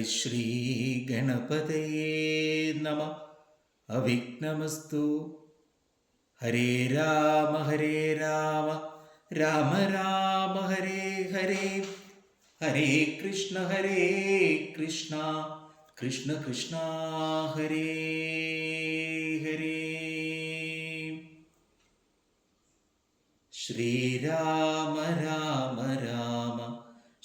ഹരിശ്രീ ഗണപതയേ നമ. അവിഘ്നമസ്തു. ഹരേ രാമ ഹരേ രാമ. രാമ രാമ ഹരേ ഹരേ. ഹരേ കൃഷ്ണ ഹരേ കൃഷ്ണ. കൃഷ്ണ കൃഷ്ണ ഹരേ ഹരേ. ശ്രീരാമ രാമ രാമ.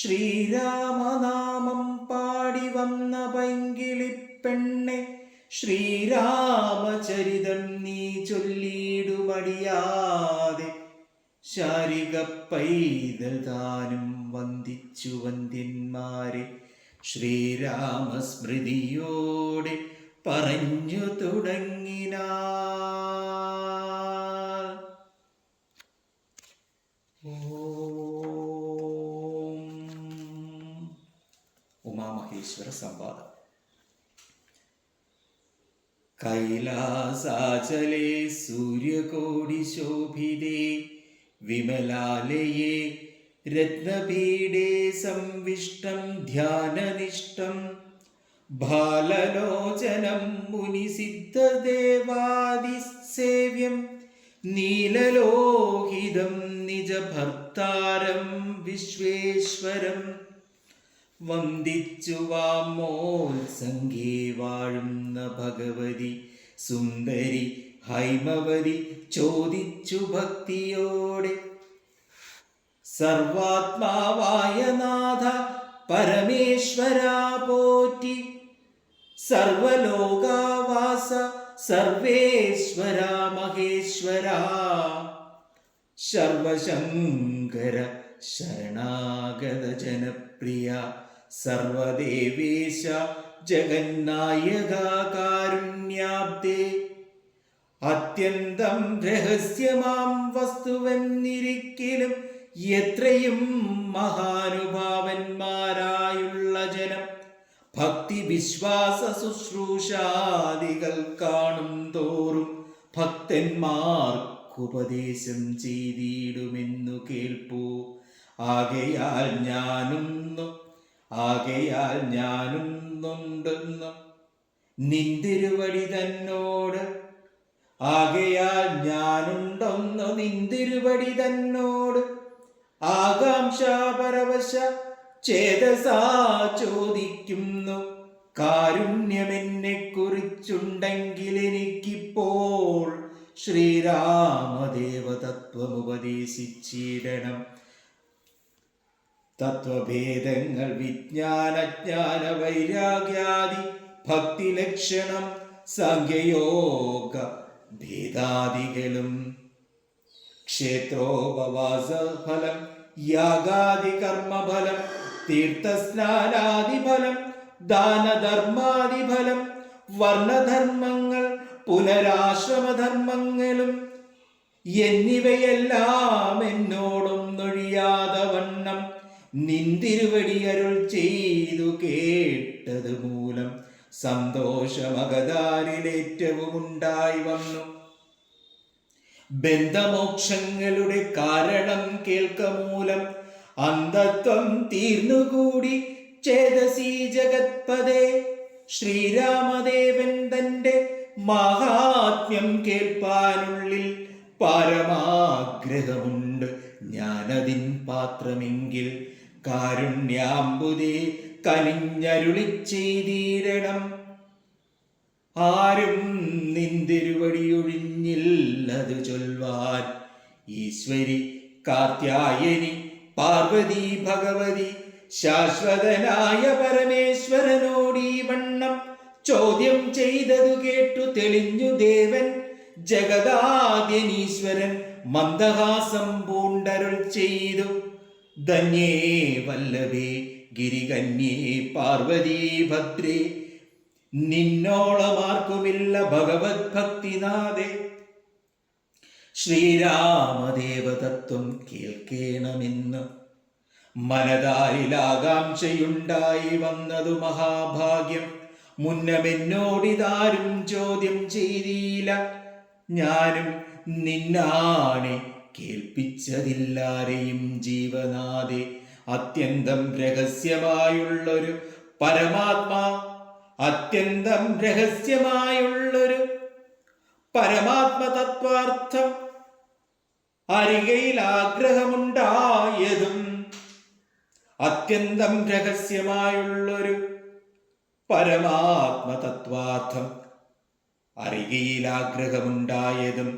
ശ്രീരാമനാമം പാടി വന്ന പൈങ്കിളിപ്പെണ്ണെ ശ്രീരാമചരിതം നീ ചൊല്ലിയിടുമടിയാതെ ശാരിക പൈതൽ താനും വന്ദിച്ചു വന്ദ്യന്മാരെ ശ്രീരാമസ്മൃതിയോടെ പറഞ്ഞു തുടങ്ങിനാ. ഉമാമഹേശ്വര സംവാദം. കൈലാസാചലേ സൂര്യകോടി ശോഭിതേ വിമലാലയേ രത്നപീഠേ സംവിഷ്ടം ധ്യാനനിഷ്ടം ബാലലോചനം മുനിസിദ്ധദേവാദിസേവ്യം നീലലോഹിതം നിജഭർത്താരം വിശ്വേശ്വരം വന്ദിച്ചു വാമോത്സംഗേ വാഴുന്ന ഭഗവതി സുന്ദരി ഹൈമവതി ചോദിച്ചു ഭക്തിയോടെ. സർവാത്മാവായ നാഥ പരമേശ്വര പോറ്റി. സർവലോകാവാസ സർവേശ്വര മഹേശ്വര. സർവശങ്കര ശരണാഗത ജനപ്രിയ. സർവദേവേശ ജഗന്നായക കാരുണ്യാബ്ദേ അത്യന്തം രഹസ്യമാം വസ്തുവെന്നിരിക്കലും എത്രയും മഹാനുഭാവന്മാരായുള്ള ജനം. ഭക്തി വിശ്വാസ ശുശ്രൂഷാദികൾ കാണും തോറും ഭക്തന്മാർക്കുപദേശം ചെയ്തിടുമെന്നു കേൾപ്പൂ. ആകയാൽ ഞാനൊന്നു ആകയാൽ ഞാനൊന്നുണ്ടെന്നു നിന്തിരുവടി തന്നോട്. ആകയാൽ ഞാനുണ്ടൊന്നു നിന്തിരുവടി തന്നോട്. ആകാംക്ഷ പരവശ ചേതസാ ചോദിക്കുന്നു. കാരുണ്യമെന്നെ കുറിച്ചുണ്ടെങ്കിൽ എനിക്കിപ്പോൾ ശ്രീരാമദേവ തത്വമുപദേശിച്ചിടണം തത്വഭേദങ്ങൾ വിജ്ഞാനജ്ഞാന വൈരാഗ്യാദി ഭക്തി ലക്ഷണം സംഖ്യയോഗ ഭേദാദികളും. ക്ഷേത്രോപവാസ ഫലം യാഗാദി കർമ്മഫലം തീർത്ഥസ്നാനാദിഫലം ദാനധർമാദിഫലം ദാനധർമാദി ഫലം വർണധർമ്മങ്ങൾ പുനരാശ്രമധർമ്മങ്ങളും എന്നിവയെല്ലാം എന്നോടൊന്നൊഴിയാതെ വണ്ണം നിന്തിരുവടി അരുൾ ചെയ്തു കേട്ടത് മൂലം സന്തോഷമകതാരിലേറ്റവും ഉണ്ടായി വന്നു. ബന്ധമോക്ഷങ്ങളുടെ കാരണം കേൾക്ക മൂലം അന്ധത്വം തീർന്നുകൂടി ചേതസീ ജഗത്പദേ. ശ്രീരാമദേവൻ തന്റെ മഹാത്മ്യം കേൾപ്പാനുള്ളിൽ പരമാഗ്രഹമുണ്ട്. ഞാനതിൻ പാത്രമെങ്കിൽ കാരുണ്യാമ്പുതേ കനിഞ്ഞരുളി ചെയ്തീരണം ആരും നിന്തിരുവടിയൊഴിഞ്ഞില്ലതു ചൊൽവാൻ. ഈശ്വരി കാർത്യായനി പാർവതി ഭഗവതി ശാശ്വതനായ പരമേശ്വരനോട് വണ്ണം ചോദ്യം ചെയ്തതു കേട്ടു തെളിഞ്ഞു ദേവൻ. ജഗദാദ്യനീശ്വരൻ മന്ദഹാസം പൂണ്ടരുൾ ചെയ്തു. ധന്യേ വല്ലഭേ ഗിരികന്യേ പാർവതീ ഭദ്രേ. നിന്നോളമാർക്കുമില്ല ഭഗവത് ഭക്തിനാഥേ. ശ്രീരാമദേവതത്വം കേൾക്കേണമെന്ന് മനതാരിലാകാംക്ഷയുണ്ടായി വന്നതു മഹാഭാഗ്യം. മുന്നമെന്നോടിതാരും ചോദ്യം ചെയ്തില്ല ഞാനും നിന്നാണെ കേൾപ്പിച്ചതില്ലാരെയും ജീവനാദെ അത്യന്തം രഹസ്യമായുള്ളൊരു പരമാത്മാ അത്യന്തം രഹസ്യമായുള്ളൊരു പരമാത്മ തത്വാർത്ഥം അരികയിൽ ആഗ്രഹമുണ്ടായതും അത്യന്തം രഹസ്യമായുള്ളൊരു പരമാത്മ തത്വാർത്ഥം ആഗ്രഹമുണ്ടായതും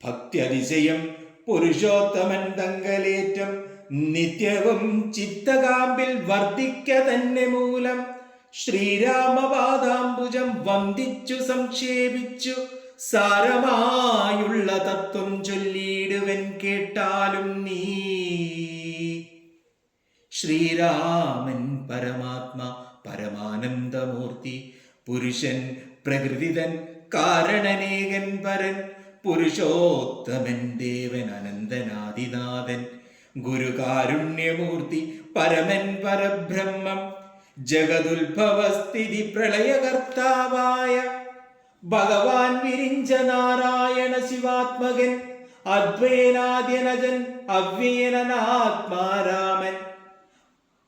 ഭക്തി ഭക്തിയതിശയം പുരുഷോത്തമൻ തങ്കലേറ്റം നിത്യവും ചിത്തകാമ്പിൽ വർദ്ധിക്ക തന്നെ മൂലം ശ്രീരാമപാദാംബുജം വന്ദിച്ചു സംക്ഷേപിച്ചു സാരമായുള്ള തത്വം ചൊല്ലിയിടുവൻ കേട്ടാലും നീ. ശ്രീരാമൻ പരമാത്മ പരമാനന്ദമൂർത്തി പുരുഷൻ പ്രകൃതിതൻ കാരണനേകൻ പരൻ പുരുഷോത്തമൻ ദേവൻ അനന്തനാദിനാഥൻ ഗുരുകാരുണ്യമൂർത്തി പരമൻ പരബ്രഹ്മം ജഗതുത്ഭവസ്ഥിതി പ്രളയകർത്താവായ ഭഗവാൻ വിരിഞ്ച നാരായണ ശിവാത്മകൻ അദ്വൈനാദ്യനജൻ അവ്യയനാത്മാരാമൻ.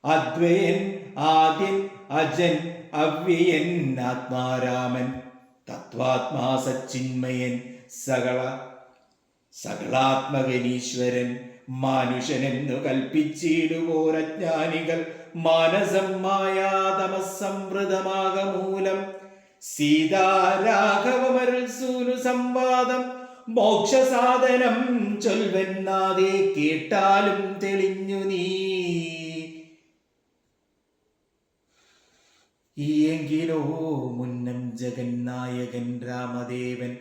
അദ്വയൻ ആദ്യൻ അജൻ അവ്യയൻ ആത്മാരാമൻ. തത്വാത്മാ സച്ചിന്മയൻ സകള സകളാത്മകനീശ്വരൻ മാനുഷനെന്നു കൽപ്പിച്ചിടുവോരജ്ഞാനികൾ മാനസം മായാതമസംവൃതമാകമൂലം. സീതാരാഘവമരുൾ സൂനു സംവാദം മോക്ഷസാധനം ചൊൽവെന്നാതെ കേട്ടാലും തെളിഞ്ഞു നീ. ഈയെങ്കിലോ മുന്നം ജഗന്നായകൻ രാമദേവൻ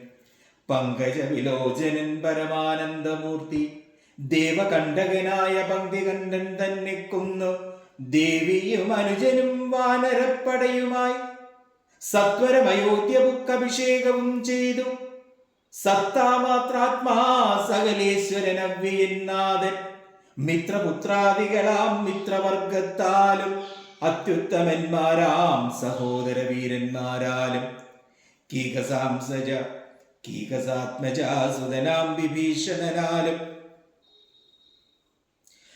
പങ്കജ വിലോചനൻ പരമാനന്ദമൂർത്തി. ദേവകണ്ഠകനായ പങ്ക്തികണ്ഠൻ തന്നെ കൊന്നു. ദേവിയും അനുജനും വാനരപ്പടയുമായി. സത്വരമയോധ്യബുക്കഭിഷേകവും ചെയ്തു. സത്താമാത്രാത്മാ സകലേശ്വരൻ അവ്യനാഥൻ മിത്രപുത്രാദികളാം മിത്രവർഗത്താലും അത്യുത്തമന്മാരാം സഹോദര വീരന്മാരാലും കീകസാംസജ കീകസാത്മജാസുതനാം വിഭീഷണനാലും.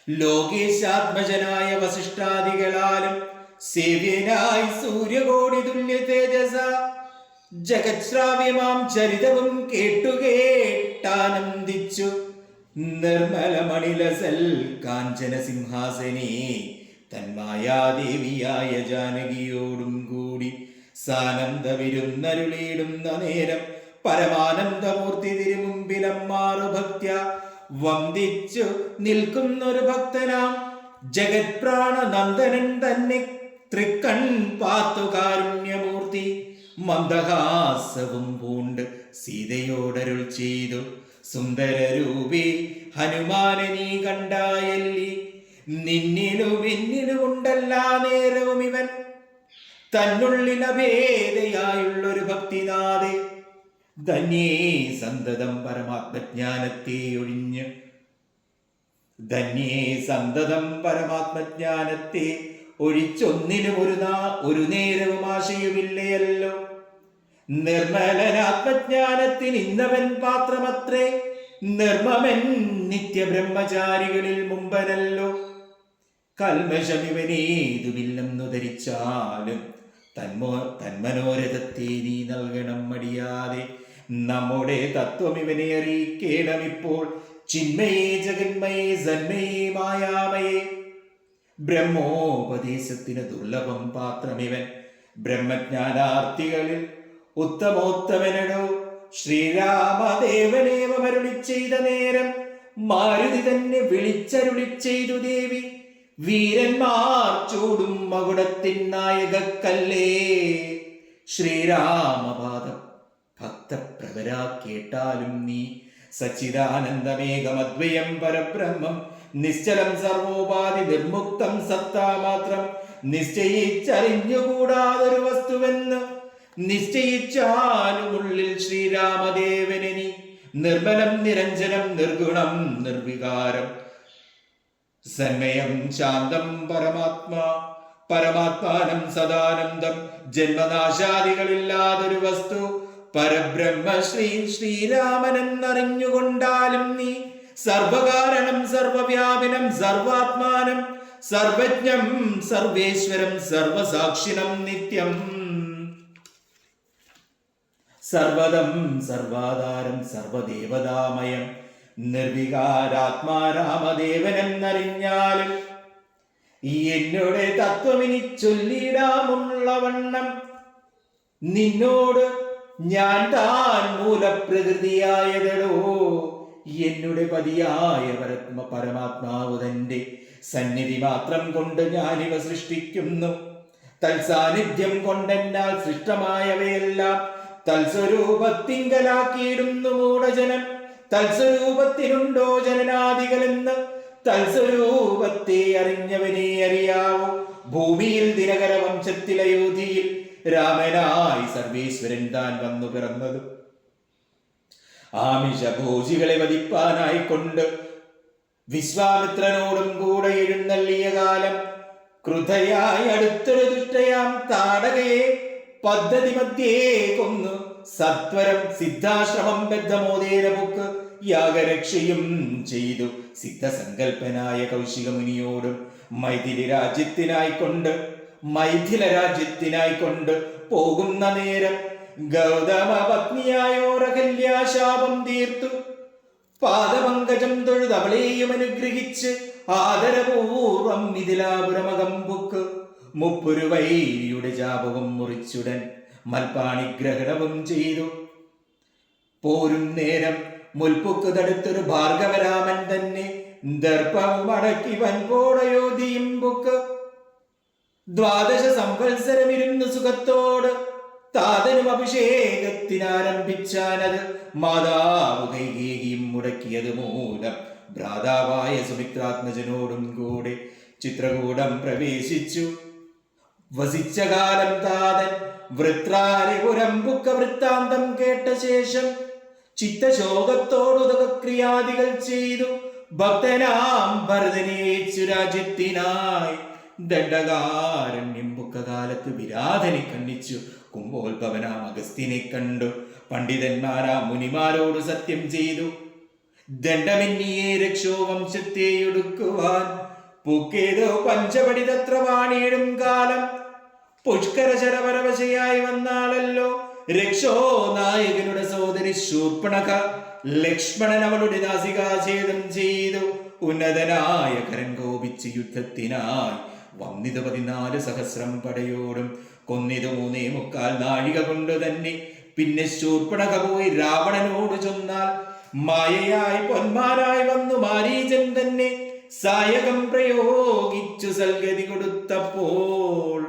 ലോകേശാത്മജനായ വസിഷ്ഠാദികളാലും സേവ്യനായി സൂര്യകോടി തുല്യ തേജസ. ജഗത്ശ്രാവ്യമാം ചരിതവും കേട്ടുകേട്ടാനന്ദിച്ചു. നിർമ്മലമണിലസൽ കാഞ്ചന സിംഹാസനേ തന്മായാദേവിയായ ജാനകിയോടും കൂടി സാനന്ദ സാനന്ദവിരുന്നരുളിയിടുന്ന നേരം പരമാനന്ദമൂർത്തി തിരുമുമ്പിലമ്മാറു ഭക്ത്യ വന്ദിച്ചു നിൽക്കുന്നൊരു ഭക്തനാം ജഗത്പ്രാണ നന്ദനൻ തന്നെ തൃക്കൺ പാത്തു കാരുണ്യമൂർത്തി മന്ദഹാസവും പൂണ്ട് സീതയോടരുൾ ചെയ്തു സുന്ദരരൂപി ഹനുമാനെ നീ കണ്ടായല്ലി. നിന്നിലും എന്നിലുമുണ്ടല്ലാ നേരവും ഇവൻ തന്നുള്ളിൽ അഭേദയായുള്ളൊരു ഭക്തിനാഥെ. ധന്യേ സന്തതം പരമാത്മജ്ഞാനത്തെ ഒഴിഞ്ഞ് ധന്യേ സന്തതം പരമാത്മജ്ഞാനത്തെ ഒഴിച്ചൊന്നിലും ഒരു നാ ഒരു നേരവും ആശയുമില്ലയല്ലോ. നിർമ്മലനാത്മജ്ഞാനത്തിന് ഇന്നവൻ പാത്രമത്രേ. നിർമ്മമൻ നിത്യബ്രഹ്മചാരികളിൽ മുമ്പനല്ലോ. കൽമശമിവനേതുമില്ലെന്നു ധരിച്ചാലും തന്മോ തന്മനോരഥത്തെ നീ നൽകണം മടിയാതെ. നമ്മുടെ തത്വം ഇവനെ അറിയിക്കേണം ഇപ്പോൾ ചിന്മയേ ജഗന്മയേ ജന്മയേ മായാമയേ. ബ്രഹ്മോപദേശത്തിന് ദുർലഭം പാത്രമിവൻ. ബ്രഹ്മജ്ഞാനാർത്ഥികളിൽ ഉത്തമോത്തമനടോ. ശ്രീരാമദേവനേവ മരുളി ചെയ്ത നേരം മാരുതി തന്നെ വിളിച്ചരുളി ചെയ്തു ദേവി. വീരന്മാർ ചൂടും മകുടത്തിൻ നായകക്കല്ലേ. ശ്രീരാമപാദം ഭക്തപ്രവരാ കേട്ടാലും നീ സച്ചിദാനന്ദമേകമദ്വയം പരബ്രഹ്മം നിശ്ചലം സർവോപാധി നിർമുക്തം സത്താ മാത്രം നിശ്ചയിച്ചറിഞ്ഞുകൂടാതൊരു വസ്തുവെന്ന് നിശ്ചയിച്ചാലും ഉള്ളിൽ ശ്രീരാമദേവനെ നീ നിർമ്മലം നിരഞ്ജനം നിർഗുണം നിർവികാരം. സന്മയം ശാന്തം പരമാത്മാ പരമാത്മാനം സദാനന്ദം ജന്മനാശാദികളില്ലാതൊരു വസ്തു പരബ്രഹ്മ ശ്രീ ശ്രീരാമനെന്നറിഞ്ഞുകൊണ്ടാലും നീ സർവകാരണം സർവവ്യാപനം സർവാത്മാനം സർവജ്ഞം സർവേശ്വരം സർവസാക്ഷിണം നിത്യം. സർവദം സർവാധാരം സർവദേവതാമയം നിർവികാരാത്മാരാമദേവനെന്നറിഞ്ഞാലും ഈ എന്നോട് തത്വമിനി ചൊല്ലിടാമുള്ളവണ്ണം നിന്നോട് ഞാൻ താൻ മൂലപ്രകൃതിയായതടോ. എന്നുടെ പതിയായ പരത്മ പരമാത്മാവ് തന്റെ സന്നിധി മാത്രം കൊണ്ട് ഞാനിവ സൃഷ്ടിക്കുന്നു. തൽസാന്നിധ്യം കൊണ്ടെന്നാൽ സൃഷ്ടമായവയെല്ലാം തൽസ്വരൂപത്തിങ്കലാക്കിയിടുന്നു മൂടജനം തൽസ്വരൂപത്തിനുണ്ടോ ജനനാദികളെന്ന്? തൽസ്വരൂപത്തെ അറിഞ്ഞവനെ അറിയാവോ. ഭൂമിയിൽ ദിനകര വംശത്തിലയോധിയിൽ രാമനായി സർവേശ്വരൻ താൻ വന്നു പിറന്നതും. ആമിഷഭോജികളെ വധിപ്പാനായി കൊണ്ട് വിശ്വാമിത്രനോടും കൂടെ എഴുന്നള്ളിയ കാലം കൃതയായി അടുത്തൊരു ദുഷ്ടയാം താടകയെ പദ്ധതി മധ്യേ കൊന്നു. സത്വരം സിദ്ധാശ്രമം ബദ്ധമോദേര ബുക്ക് യാഗരക്ഷയും ചെയ്തു. സിദ്ധസങ്കൽപ്പനായ കൗശിക മുനിയോടും മൈഥിലി രാജ്യത്തിനായി കൊണ്ട് മൈഥില രാജ്യത്തിനായി കൊണ്ട് പോകുന്ന നേരം ഗൗതമ പത്നിയായോരകല്യാശാപം തീർത്തു. പാദപങ്കജം തൊഴുതവളെയും അനുഗ്രഹിച്ച് ആദരപൂർവം മിഥിലാപുരമകം ബുക്ക് മുപ്പുരു വൈരിയുടെ ജാപവും മുറിച്ചുടൻ മൽപ്പാണി ഗ്രഹണവും ചെയ്തു. പോരും നേരം മുൽപ്പുക്ക് തടുത്തൊരു ഭാർഗവരാമൻ തന്നെ ദർപ്പവും അടക്കി വൻപോടയോധിയും ബുക്ക് ദ്വാദശ സംവത്സരമിരുന്ന് സുഖത്തോട് താതനും അഭിഷേകത്തിനാരംഭിച്ചാനത് മാതാവ് കൈകേകിയും മുടക്കിയത് മൂലം ഭ്രാതാവായ സുമിത്രാത്മജനോടും കൂടെ ചിത്രകൂടം പ്രവേശിച്ചു. വസിച്ച കാലം താതൻ വൃത്രാരിപുരം ബുക്ക വൃത്താന്തം കേട്ട ശേഷം ചിത്തശോകത്തോടുതക ക്രിയാദികൾ ചെയ്തു. ഭക്തനാം ഭരതനേച്ചു രാജ്യത്തിനായി ദണ്ഡകാരണ്യം ബുക്കകാലത്ത് വിരാധനെ കണ്ണിച്ചു കുംഭോത്ഭവനാം അഗസ്തിനെ കണ്ടു. പണ്ഡിതന്മാരാ മുനിമാരോട് സത്യം ചെയ്തു. ദണ്ഡമിന്നിയെ രക്ഷോ വംശത്തെയൊടുക്കുവാൻ പൂക്കേതോ പഞ്ചപടി തത്ര വാണിയിടും കാലം. പുഷ്കര ശരപരവശയായി വന്നാളല്ലോ. രക്ഷോ നായകനുടെ സഹോദരി ശൂർപ്പണക. ലക്ഷ്മണൻ അവളുടെ ദാസികാഛേദം ചെയ്തു. ഉന്നതനായ കരൻ കോപിച്ച് യുദ്ധത്തിനായി വന്നിത് പതിനാല് സഹസ്രം പടയോടും കൊന്നിത് മൂന്നേ മുക്കാൽ നാഴിക കൊണ്ട് തന്നെ. പിന്നെ ശൂർപ്പണക പോയി രാവണനോട് ചൊന്നാൽ മായയായി പൊന്മാരായി വന്നു മാരീചൻ തന്നെ. സായകം പ്രയോഗിച്ചു സൽഗതി കൊടുത്തപ്പോൾ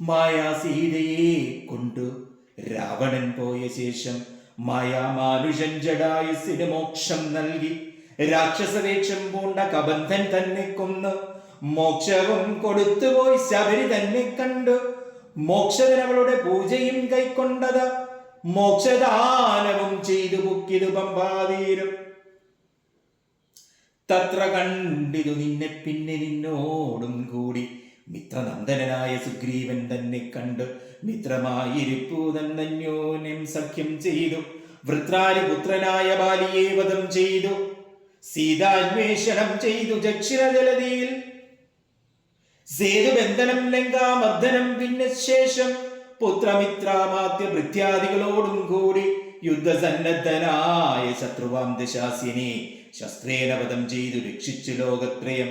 മായാ സീതയെ കൊണ്ടു രാവണൻ പോയ ശേഷം മായാമാനുഷൻ ജഡായുസിന് മോക്ഷം നൽകി. രാക്ഷസവേക്ഷം പൂണ്ട കബന്ധൻ തന്നെ കൊന്ന് മോക്ഷവും കൊടുത്തുപോയി ശബരി തന്നെ കണ്ടു. മോക്ഷവൻ അവളുടെ പൂജയും കൈക്കൊണ്ടത് മോക്ഷദാനവും ചെയ്തു പൊക്കിതു പമ്പാതീരും തത്ര കണ്ടിതു നിന്നെ പിന്നെ നിന്നോടും കൂടി. മിത്രനന്ദനായ സുഗ്രീവൻ തന്നെ കണ്ട്. മിത്രമായിരിപ്പൂ തന്നന്യോന്യം സഖ്യം ചെയ്തു. വൃത്രാരിപുത്രനായ ബാലിയെ വധം ചെയ്തു. സീതാന്വേഷണം ചെയ്തു ദക്ഷിണ ജലതിയിൽ സേതുബന്ധനം ലങ്കാമർദ്ദനം പിന്നെ ശേഷം പുത്രമിത്രാമാത്യ കൂടി യുദ്ധസന്നദ്ധനായ ശത്രുവാം ദശാസ്യനെ ശസ്ത്രേന വധം ചെയ്തു രക്ഷിച്ചു ലോകത്രയം.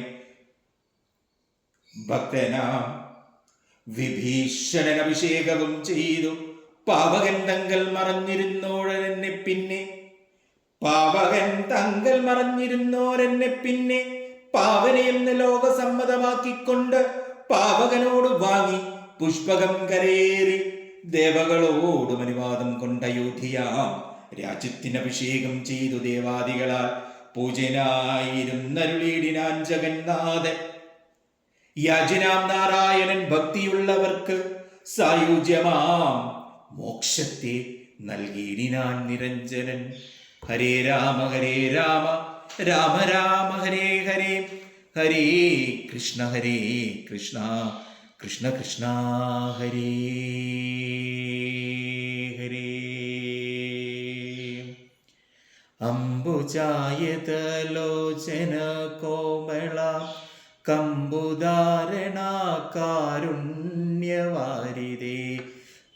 ഭക്തനാം വിഭീഷണൻ അഭിഷേകവും ചെയ്തു. പാവകൻ തങ്കൽ മറഞ്ഞിരുന്നോഴെന്നെ പിന്നെ പാവകൻ തങ്കൽ മറഞ്ഞിരുന്നോരെന്നെ പിന്നെ പാവനയെന്ന് ലോകസമ്മതമാക്കിക്കൊണ്ട് പാവകനോട് വാങ്ങി പുഷ്പകം കരേറി ദേവകളോടും അനുവാദം കൊണ്ട യോധിയാം രാജ്യത്തിന് അഭിഷേകം ചെയ്തു ദേവാദികളാൽ പൂജനായിരുന്നരുളീടിനാൻ ജഗന്നാഥൻ യാചനാം നാരായണൻ ഭക്തിയുള്ളവർക്ക് സായുജ്യമാം. മോക്ഷത്തെ നൽകിയിടിനാൻ നിരഞ്ജനൻ. ഹരേ രാമ ഹരേ രാമ. രാമ രാമ ഹരേ ഹരേ. ഹരേ കൃഷ്ണ ഹരേ കൃഷ്ണ. കൃഷ്ണ കൃഷ്ണ ഹരേ ഹരേ. അംബുജായതലോചന കോമള. കമ്പുധാരണ കാരുണ്യവാരിതേ.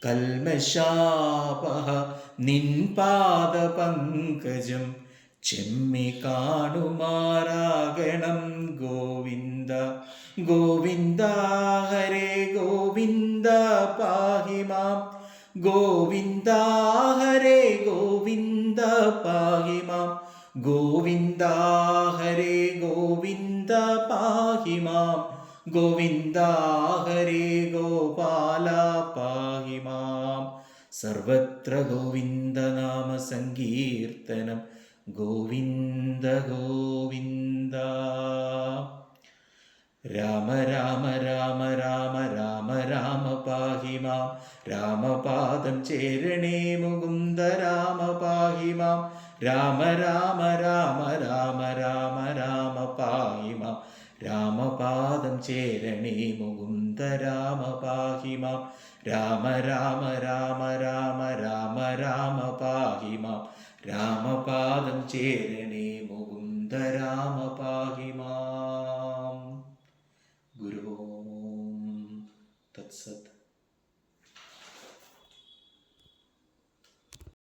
കൽമശാപഹ നിൻപാദ പങ്കജം ചെമ്മി കാണുമാറാകണം ഗോവിന്ദ. ഗോവിന്ദ ഹരേ ഗോവിന്ദ പാഹിമാം ഗോവിന്ദ ഹരേ ഗോവിന്ദ പാഹിമാം ഗോവിന്ദ ഹരേ ഗോവിന്ദ പാഹിമാം ഗോവിന്ദ ഹരേ ഗോപാല പാഹിമാം സർവത്ര ഗോവിന്ദ നാമ സങ്കീർത്തനം. ഗോവിന്ദ ഗോവിന്ദ രാമ രാമ രാമ രാമ രാമ രാമ പാഹി മാം രാമപാദം ചേരണേ മുകുന്ദ രാമ പാഹി മാം രാമ രാമ രാമ രാമ രാമ രാമ പാഹി മാം രാമപാദം ചേരണേ മുകുന്ദ രാമ പാഹി മാം രാമ രാമ രാമ രാമ രാമ രാമ പാഹി മാം രാമപാദം ചേരണേ മുകുന്ദ രാമപാഹിമാം പാഹി മാം ഗുരു തത്സത്